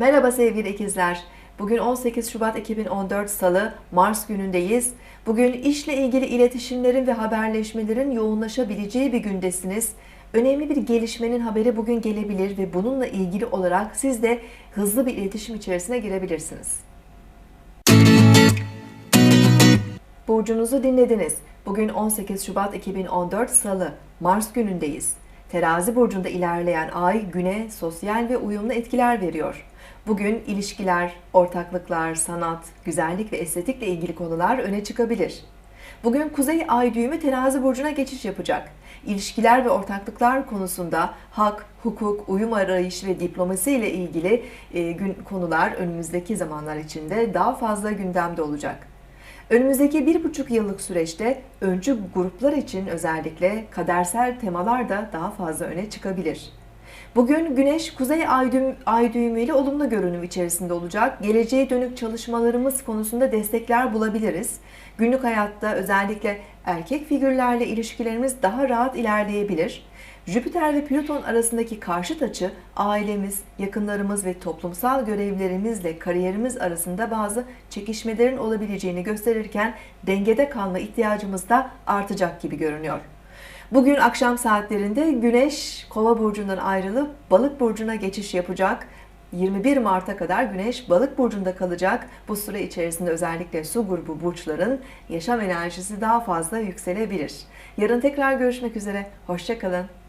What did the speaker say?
Merhaba sevgili ikizler. Bugün 18 Şubat 2014 Salı, Mars günündeyiz. Bugün işle ilgili iletişimlerin ve haberleşmelerin yoğunlaşabileceği bir gündesiniz. Önemli bir gelişmenin haberi bugün gelebilir ve bununla ilgili olarak siz de hızlı bir iletişim içerisine girebilirsiniz. Burcunuzu dinlediniz. Bugün 18 Şubat 2014 Salı, Mars günündeyiz. Terazi burcunda ilerleyen ay güne sosyal ve uyumlu etkiler veriyor. Bugün ilişkiler, ortaklıklar, sanat, güzellik ve estetikle ilgili konular öne çıkabilir. Bugün Kuzey Ay düğümü Terazi burcuna geçiş yapacak. İlişkiler ve ortaklıklar konusunda hak, hukuk, uyum arayışı ve diplomasi ile ilgili e, gün konular önümüzdeki zamanlar içinde daha fazla gündemde olacak. Önümüzdeki bir buçuk yıllık süreçte öncü gruplar için özellikle kadersel temalar da daha fazla öne çıkabilir. Bugün Güneş Kuzey Ay, düğüm, ay düğümüyle olumlu görünüm içerisinde olacak. Geleceğe dönük çalışmalarımız konusunda destekler bulabiliriz. Günlük hayatta özellikle erkek figürlerle ilişkilerimiz daha rahat ilerleyebilir. Jüpiter ve Plüton arasındaki karşıt açı ailemiz, yakınlarımız ve toplumsal görevlerimizle kariyerimiz arasında bazı çekişmelerin olabileceğini gösterirken dengede kalma ihtiyacımız da artacak gibi görünüyor. Bugün akşam saatlerinde Güneş Kova burcundan ayrılıp Balık burcuna geçiş yapacak. 21 Mart'a kadar Güneş Balık burcunda kalacak. Bu süre içerisinde özellikle su grubu burçların yaşam enerjisi daha fazla yükselebilir. Yarın tekrar görüşmek üzere. Hoşçakalın.